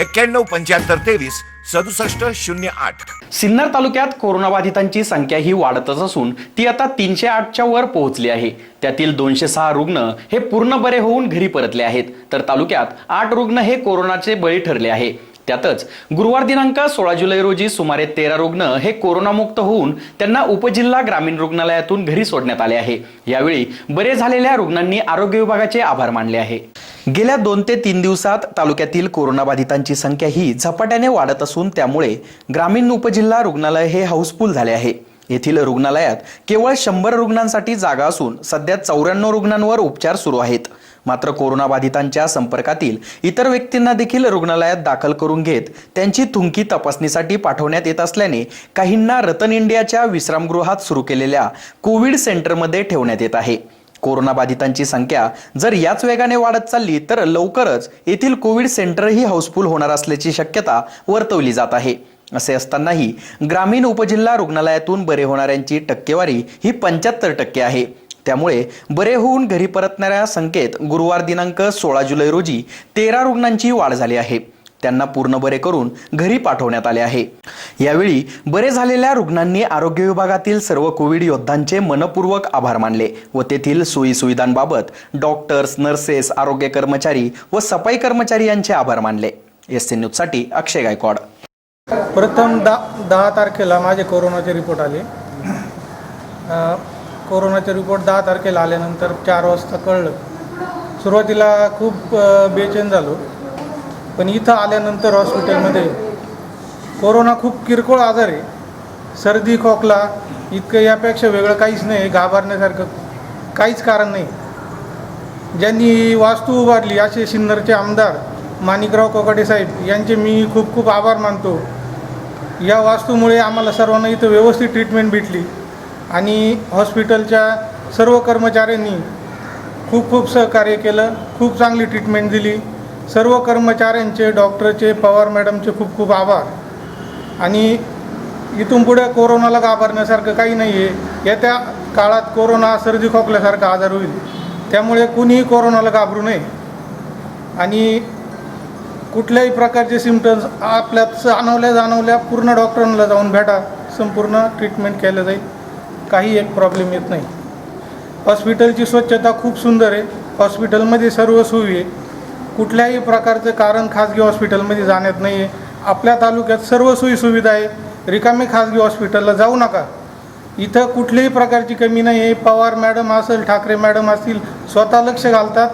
एक्क्याण्णव पंच्याहत्तर तेवीस सदुसष्ट शून्य आठ. सिन्नर तालुक्यात कोरोनाबाधितांची संख्या ही वाढतच असून ती आता तीनशे आठच्या वर पोहोचली आहे. त्यातील दोनशे सहा रुग्ण हे पूर्ण बरे होऊन घरी परतले आहेत. तर तालुक्यात आठ रुग्ण हे कोरोनाचे बळी ठरले आहे. त्यातच गुरुवार दिनांक सोळा जुलै रोजी सुमारे तेरा रुग्ण हे कोरोनामुक्त होऊन त्यांना उपजिल्हा ग्रामीण रुग्णालयातून घरी सोडण्यात आले आहे. यावेळी बरे झालेल्या रुग्णांनी आरोग्य विभागाचे आभार मानले आहे. गेल्या दोन ते तीन दिवसात तालुक्यातील कोरोनाबाधितांची संख्या ही झपाट्याने वाढत असून त्यामुळे ग्रामीण उपजिल्हा रुग्णालय हे हाऊसफुल झाले आहे. येथील रुग्णालयात केवळ शंभर रुग्णांसाठी जागा असून सध्या चौऱ्याण्णव रुग्णांवर उपचार सुरू आहेत. मात्र कोरोनाबाधितांच्या संपर्कातील इतर व्यक्तींना देखील रुग्णालयात दाखल करून घेत त्यांची थुंकी तपासणीसाठी पाठवण्यात येत असल्याने काहींना रतन इंडियाच्या विश्रामगृहात सुरू केलेल्या कोविड सेंटरमध्ये ठेवण्यात येत आहे. कोरोनाबाधितांची संख्या जर याच वेगाने वाढत चालली तर लवकरच येथील कोविड सेंटरही हाऊसफुल होणार असल्याची शक्यता वर्तवली जात आहे. असे असतानाही ग्रामीण उपजिल्हा रुग्णालयातून बरे होणाऱ्यांची टक्केवारी ही पंच्याहत्तर टक्के आहे. त्यामुळे बरे होऊन घरी परतणाऱ्या संख्येत गुरुवार दिनांक सोळा जुलै रोजी तेरा रुग्णांची वाढ झाली आहे. त्यांना पूर्ण बरे करून घरी पाठवण्यात आले आहे. यावेळी बरे झालेल्या रुग्णांनी आरोग्य विभागातील सर्व कोविड योद्धांचे मनपूर्वक आभार मानले व तेथील सोयी सुविधांबाबत डॉक्टर्स नर्सेस आरोग्य कर्मचारी व सफाई कर्मचारी यांचे आभार मानले. एस सी न्यूजसाठी अक्षय गायकवाड. प्रथम दा दहा तारखेला माझे कोरोनाचे रिपोर्ट आले. कोरोनाचे रिपोर्ट दहा तारखेला आल्यानंतर चार वाजता कळलं. सुरुवातीला खूप बेचेन बेचैन झालो. पण इथं आल्यानंतर हॉस्पिटलमध्ये कोरोना खूप किरकोळ आजार आहे. सर्दी खोकला इतकं यापेक्षा वेगळं काहीच नाही घाबरण्यासारखं काहीच कारण नाही. ज्यांनी वास्तू उभारली असे सिन्नरचे आमदार माणिकराव कोकाटे साहेब यांचे मी खूप खूप आभार मानतो. या वास्तूमुळे आम्हाला सर्वांना इथं व्यवस्थित ट्रीटमेंट भेटली आणि हॉस्पिटलच्या सर्व कर्मचाऱ्यांनी खूप खूप सहकार्य केलं खूप चांगली ट्रीटमेंट दिली. सर्व कर्मचाऱ्यांचे डॉक्टरचे पवार मॅडमचे खूप खूप आभार. आणि इथून पुढे कोरोनाला घाबरण्यासारखं काही नाही आहे येत्या काळात कोरोना सर्दी खोकल्यासारखा आजार होईल. त्यामुळे कुणीही कोरोनाला घाबरू नये. आणि कुठल्याही प्रकारचे सिमटम्स आपल्यात जाणवल्या जाणवल्या पूर्ण डॉक्टरांना जाऊन भेटा. संपूर्ण ट्रीटमेंट केलं जाईल. काही एक प्रॉब्लेम येत नाही. हॉस्पिटलची स्वच्छता खूप सुंदर आहे. हॉस्पिटलमध्ये सर्व सोयी आहे. कुठल्याही प्रकारचं कारण खाजगी हॉस्पिटलमध्ये जाण्यात नाही. आहे आपल्या तालुक्यात सर्व सोयीसुविधा आहे. रिकामे खाजगी हॉस्पिटलला जाऊ नका. इथं कुठल्याही प्रकारची कमी नाही आहे. पवार मॅडम असेल ठाकरे मॅडम असतील स्वतः लक्ष घालतात.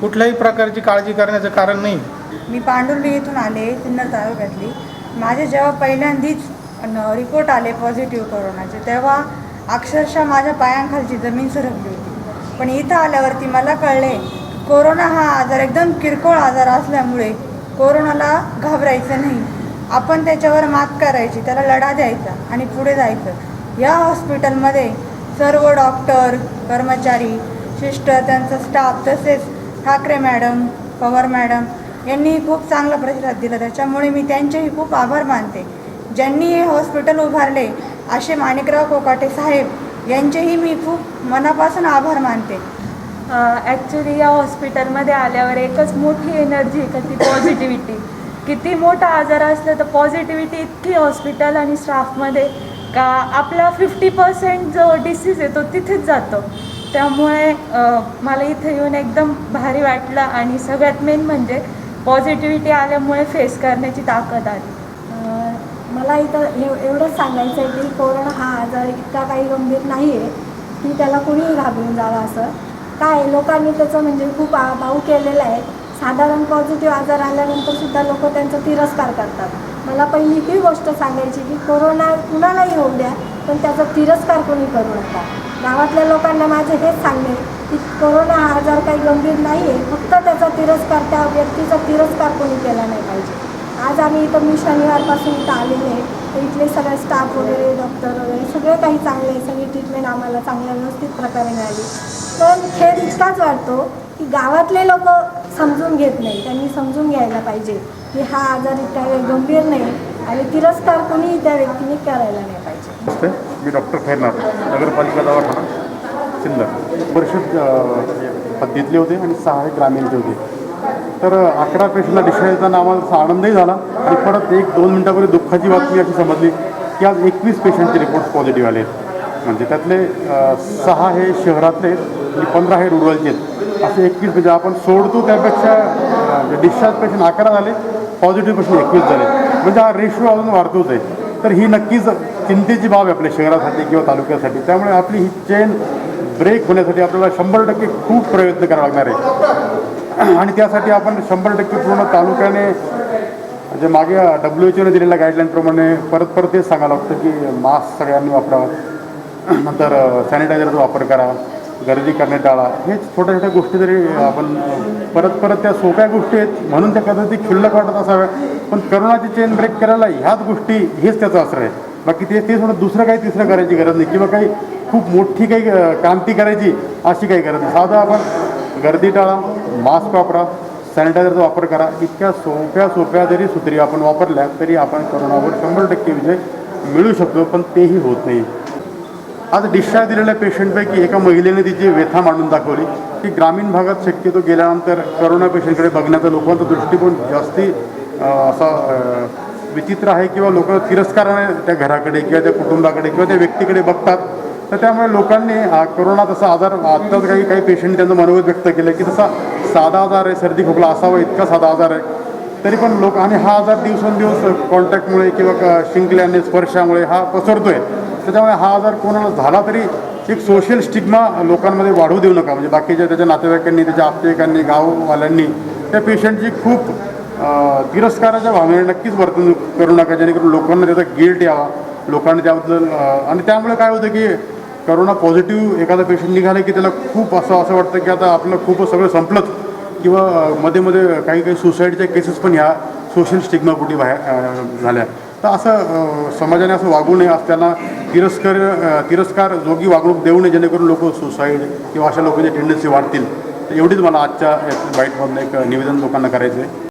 कुठल्याही प्रकारची काळजी करण्याचं कारण नाही. मी पांडुर्ली इथून आले सिन्नर तालुक्यातली. माझे जेव्हा पहिल्यांदीच न- रिपोर्ट आले पॉझिटिव्ह कोरोनाचे तेव्हा अक्षरशः माझ्या पायांखालची जमीन सरकली होती. पण इथं आल्यावरती मला कळले कोरोना हा आजार एकदम किरकोळ आजार असल्यामुळे कोरोनाला घाबरायचं नाही. आपण त्याच्यावर मात करायची त्याला लढा द्यायचा आणि पुढे जायचं. या हॉस्पिटलमध्ये सर्व डॉक्टर कर्मचारी सिस्टर त्यांचा स्टाफ तसेच ठाकरे मॅडम पवार मॅडम यांनी खूप चांगला प्रतिसाद दिला. त्याच्यामुळे मी त्यांचेही खूप आभार मानते. ज्यांनी हे हॉस्पिटल उभारले असे माणिकराव कोकाटे साहेब यांचेही मी खूप मनापासून आभार मानते. ॲक्च्युली या हॉस्पिटलमध्ये आल्यावर एकच मोठी एनर्जी आहे का ती पॉझिटिव्हिटी किती मोठा आजार असला तर पॉझिटिव्हिटी इतकी हॉस्पिटल आणि स्टाफमध्ये का आपला फिफ्टी पर्सेंट जो डिसीज आहे तो तिथेच जातो. त्यामुळे मला इथे येऊन एकदम भारी वाटलं आणि सगळ्यात मेन म्हणजे पॉझिटिव्हिटी आल्यामुळे फेस करण्याची ताकद आली. मला इथं एव एवढंच सांगायचं आहे की कोरोना हा आजार इतका काही गंभीर नाही आहे की त्याला कुणीही घाबरून जावं असं. काय? लोकांनी त्याचं म्हणजे खूप भाऊ केलेला आहे. साधारण पॉझिटिव्ह आजार आल्यानंतर सुद्धा लोक त्यांचा तिरस्कार करतात. मला पहिली ही गोष्ट सांगायची की कोरोना कुणालाही होऊ द्या पण त्याचा तिरस्कार कोणी करू नका. गावातल्या लोकांना माझे हेच सांगणे की कोरोना हा आजार काही गंभीर नाही आहे फक्त त्याचा तिरस्कार त्या व्यक्तीचा तिरस्कार कोणी केला नाही पाहिजे. आज आम्ही इथं मी शनिवारपासून इथं आलेले आहे. तर इथले सगळे स्टाफ वगैरे डॉक्टर वगैरे सगळे काही चांगले आहे. सगळी ट्रीटमेंट आम्हाला चांगल्या व्यवस्थित प्रकारे मिळाली. पण खेळ इतकाच वाढतो की गावातले लोक समजून घेत नाही. त्यांनी समजून घ्यायला पाहिजे की हा आजार इतका गंभीर नाही आणि तिरस्कार कोणी त्या व्यक्तीने करायला नाही पाहिजे. मी डॉक्टर खैरनाथ नगरपालिका दवाखाना सिन्नर. परिषद पद्धतीतले होते आणि सहा हे ग्रामीणचे होते. तर अकरा पेशंटला डिस्चार्ज येताना आम्हाला असा आनंदही झाला आणि परत एक दोन मिनटापूर्वी दुःखाची बातमी अशी समजली की आज एकवीस पेशंटचे रिपोर्ट पॉझिटिव्ह आले आहेत म्हणजे त्यातले सहा हे शहरातले आहेत. आणि पंधरा हे रुरलचे आहेत. असे एकवीस म्हणजे आपण सोडतो त्यापेक्षा डिस्चार्ज पेशंट अकरा झाले पॉझिटिव्ह पेशंट एकवीस झाले. म्हणजे हा रेशो अजून वाढतोच आहे. तर ही नक्कीच चिंतेची बाब आहे आपल्या शहरासाठी किंवा तालुक्यासाठी. त्यामुळे आपली ही चेन ब्रेक होण्यासाठी आपल्याला शंभर टक्के खूप प्रयत्न करावा लागणार आहे आणि त्यासाठी आपण शंभर टक्के पूर्ण तालुक्याने म्हणजे मागे डब्ल्यू एच ओने दिलेल्या गाईडलाईनप्रमाणे परत परत तेच सांगायला लागतं की मास्क सगळ्यांनी वापरावा. नंतर सॅनिटायझरचा वापर करा गर्दी करणे टाळा. हे छोट्या छोट्या गोष्टी जरी आपण परत परत त्या सोप्या गोष्टी आहेत. म्हणून त्या कदाचित क्षुल्लक वाटत असाव्या. पण करोनाची चेन ब्रेक करायला ह्याच गोष्टी हेच त्याचं असर आहे. बाकी ते तेच सोडून दुसरं काही तिसरं करायची गरज नाही. किंवा काही खूप मोठी काही क्रांती करायची अशी काही गरज नाही. साधं आपण गर्दी टाळा मास्क वापरा सॅनिटायझरचा वापर करा. इतक्या सोप्या सोप्या जरी सुत्री आपण वापरल्या तरी आपण करोनावर शंभर टक्के विजय मिळू शकतो. पण तेही होत नाही. आज डिस्चार्ज दिलेल्या पेशंटपैकी एका महिलेने तिची व्यथा मांडून दाखवली. की ग्रामीण भागात शक्यतो गेल्यानंतर करोना पेशंटकडे बघण्याचा लोकांचा दृष्टिकोन जास्ती असा विचित्र आहे किंवा लोक तिरस्काराने त्या घराकडे किंवा त्या कुटुंबाकडे किंवा त्या व्यक्तीकडे बघतात. तर त्यामुळे लोकांनी करोना तसा आजार आत्ताच काही काही पेशंट त्यांचं मनोगत व्यक्त केलं की तसा साधा आजार आहे सर्दी खोकला असावा इतका साधा आजार आहे. तरी पण लोक आणि हा आजार दिवसेंदिवस कॉन्टॅक्टमुळे किंवा शिंकल्याने स्पर्शामुळे हा पसरतोय. त्याच्यामुळे हा आजार कोणाला झाला तरी एक सोशल स्टिग्मा लोकांमध्ये वाढवू देऊ नका. म्हणजे बाकीच्या त्याच्या नातेवाईकांनी त्याच्या आप्तेकांनी गाववाल्यांनी त्या पेशंटची खूप तिरस्काराच्या भावनेने नक्कीच वर्तणूक करू नका. जेणेकरून लोकांना त्याचा गिल्ट यावा लोकांना त्याबद्दल आणि त्यामुळे काय होतं की करोना पॉझिटिव्ह एखादा पेशंट निघाला की त्याला खूप असं असं वाटतं की आता आपलं खूप सगळं संपलंच. किंवा मध्ये मध्ये काही काही सुसाईडच्या केसेस पण ह्या सोशल स्टिग्मापोटी बाहेर झाल्या. तर असं समाजाने असं वागू नये असं त्यांना तिरस्कार तिरस्कार जोगी वागणूक देऊ नये जेणेकरून लोक सुसाईड किंवा अशा लोकांची टेंडन्सी वाढतील. तर एवढीच मला आजच्या बाईटमधून एक निवेदन लोकांना करायचं आहे